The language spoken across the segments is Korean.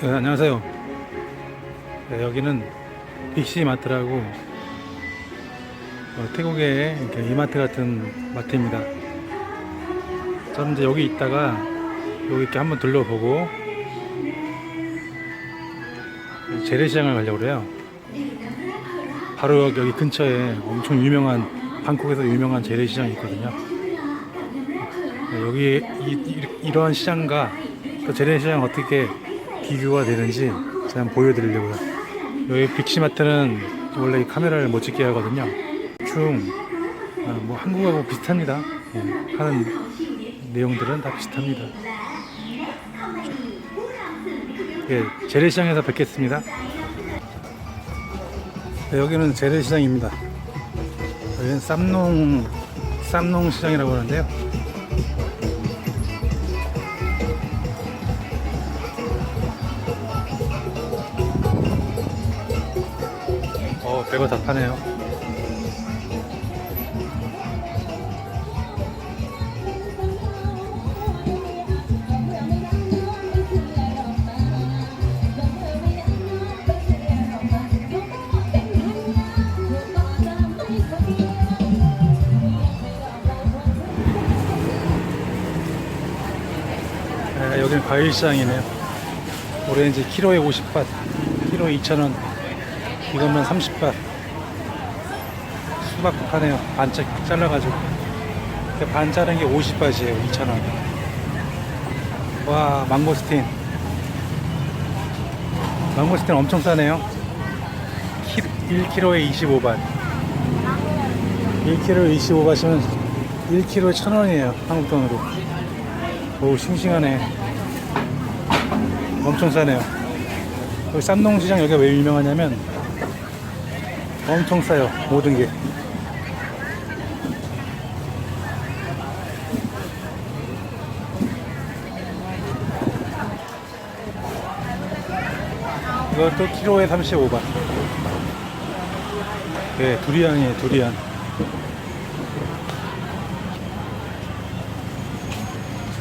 네, 안녕하세요. 네, 여기는 빅시 마트라고 어, 태국의 이마트 같은 마트입니다. 저는 이제 여기 있다가 여기 이렇게 한번 둘러보고 재래시장을 가려고 그래요. 바로 여기 근처에 엄청 유명한 방콕에서 유명한 재래시장이 있거든요. 네, 여기 이, 러한 시장과 또 재래시장 어떻게 비교가 되는지 제가 보여드리려고요. 여기 빅시마트는 원래 이 카메라를 못 찍게 하거든요. 대충 아, 뭐 한국하고 비슷합니다. 예, 하는 내용들은 다 비슷합니다. 예, 재래시장에서 뵙겠습니다. 네, 여기는 재래시장입니다. 여기는 쌈농 쌈농 시장이라고 하는데요. 어, 배가 다 파네요. 네, 여기는 과일 시장이네요. 오렌지 키로에 50밭, 키로에 2,000원, 이거면 30밭. 수박 파네요. 반짝 잘라가지고. 반 자른 게 50밭이에요. 2,000원. 와, 망고스틴. 망고스틴 엄청 싸네요. 1kg에 25밭. 1kg에 25밭이면 1kg에 1,000원이에요. 한국 돈으로. 오, 싱싱하네. 엄청 싸네요. 여기 쌈농시장 여기가 왜 유명하냐면 엄청 싸요 모든 게. 이것도 키로에 35바 네 두리안이에요 두리안.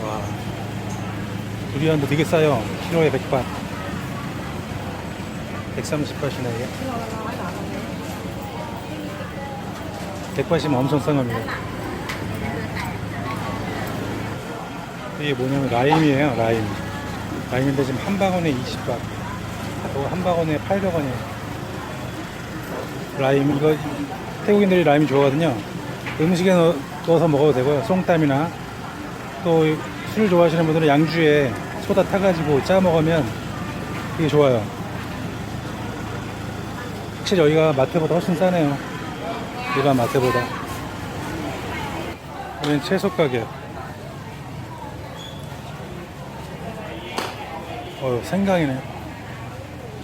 와. 두리안도 되게 싸요 키로에 100바 130바시네요 180 엄청 싼 겁니다. 이게 뭐냐면 라임이에요, 라임. 라임인데 지금 한 바구니에 20박. 저거 한 바구니에 800원이에요. 라임, 이거 태국인들이 라임이 좋아하거든요. 음식에 넣어서 먹어도 되고요. 송땀이나 또 술 좋아하시는 분들은 양주에 소다 타가지고 짜 먹으면 이게 좋아요. 확실히 여기가 마트보다 훨씬 싸네요. 일반 마트보다. 여기는 채소 가격. 어, 생강이네.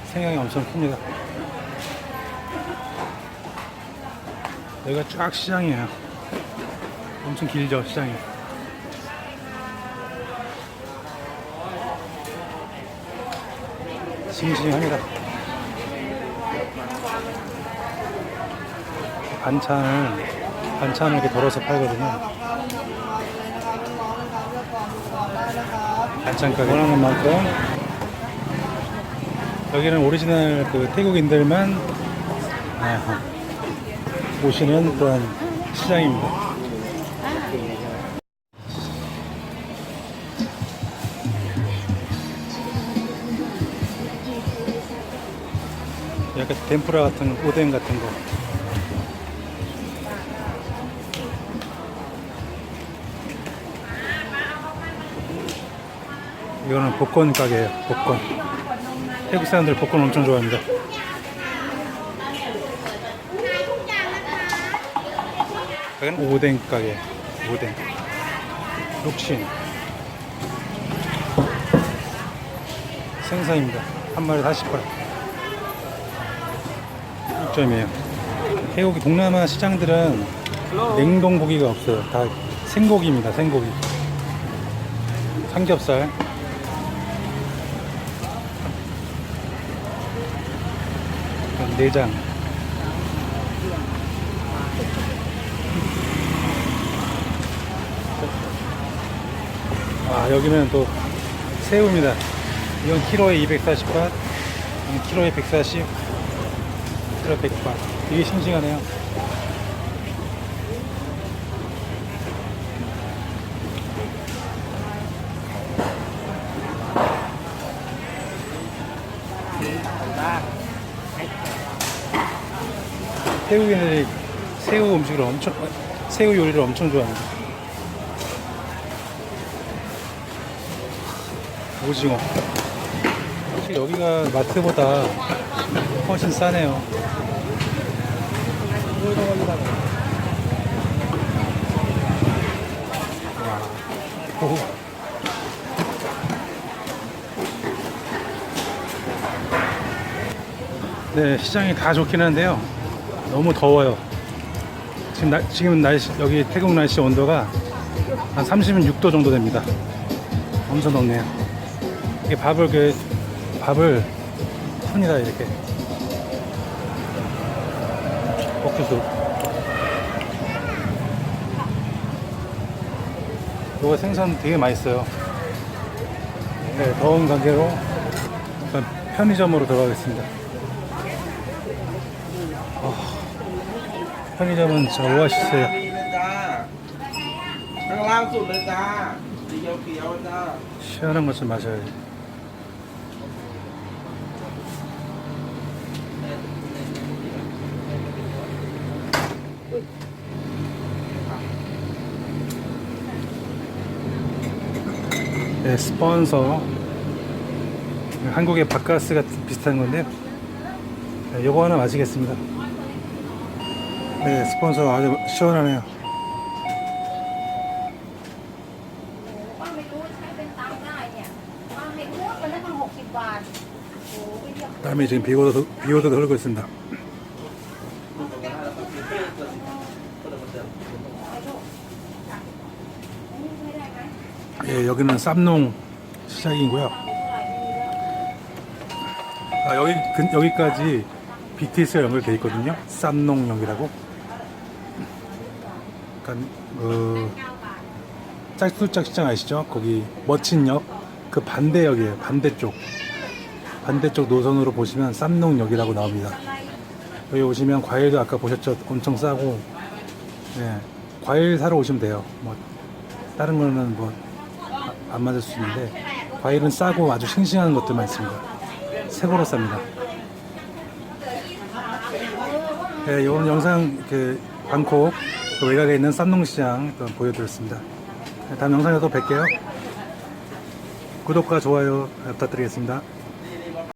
생강이 엄청 큽니다. 여기가 쫙 시장이에요. 엄청 길죠, 시장이. 싱싱합니다. 반찬을 반찬을 이렇게 덜어서 팔거든요. 반찬 가게 원하는 만큼 여기는 오리지널 그 태국인들만 아, 오시는 그런 시장입니다. 약간 덴푸라 같은 오뎅 같은 거. 이거는 복권 가게예요. 복권. 태국 사람들 복권 엄청 좋아합니다. 여기는 오뎅 가게. 오뎅. 육신. 생선입니다. 한 마리 40발. 6점이에요. 태국이 동남아 시장들은 냉동 고기가 없어요. 다 생고기입니다. 생고기. 삼겹살. 내장. 아, 여기는 또 새우입니다. 이건 키로에 240바, 이건 키로에 140, 키로에 100바. 되게 싱싱하네요. 태국인들이 새우 음식을 엄청, 새우 요리를 엄청 좋아합니다. 오징어. 사실 여기가 마트보다 훨씬 싸네요. 와. 오. 네, 시장이 다 좋긴 한데요. 너무 더워요. 지금, 날 지금 날씨, 여기 태국 날씨 온도가 한 36도 정도 됩니다. 엄청 덥네요. 이게 밥을 그 밥을 푼이다 이렇게 볶주수 이거 생선 되게 맛있어요. 네, 더운 관계로 편의점으로 들어가겠습니다. 아, 편의점은 저 오아시스예요. ข้างล่างสุดเลยจ้าสีเขียวๆจ้า 시원한 것 좀 마셔야지. 네, 스폰서. 한국의 바카스 같은 비슷한 건데요. 네, 요거 하나 마시겠습니다. 네, 스폰서 아주 시원하네요. ป้าไม่รู้ใช้เป็นตังค์ได้เนี่ยป้าเห็นเลือกไปแล้วมันหกสิบบาท โอ้ไม่เยอะ 땀이 지금 비오도, 비오도 흐르고 있습니다. ไปลูกจ้ะอันนี้ไม่ได้ไหม 예, 여기는 쌈농 시장이고요. เท่าไหร่ไม่มีแล้ว 아, 여기 근- 여기까지 BTS가 연결돼 있거든요. 쌈농역이라고. 약간 그 짝수짝 시장 아시죠? 거기 멋진역 그 반대역이에요. 반대쪽 반대쪽 노선으로 보시면 쌈농역이라고 나옵니다. 여기 오시면 과일도 아까 보셨죠? 엄청 싸고 네, 과일 사러 오시면 돼요. 뭐 다른 거는 뭐 안 맞을 수 있는데 과일은 싸고 아주 싱싱한 것들 많습니다. 새거로 쌉니다. 예, 네, 이번 영상 그 방콕 그 외곽에 있는 쌈농시장 또 보여드렸습니다. 네, 다음 영상에서 또 뵐게요. 구독과 좋아요 부탁드리겠습니다.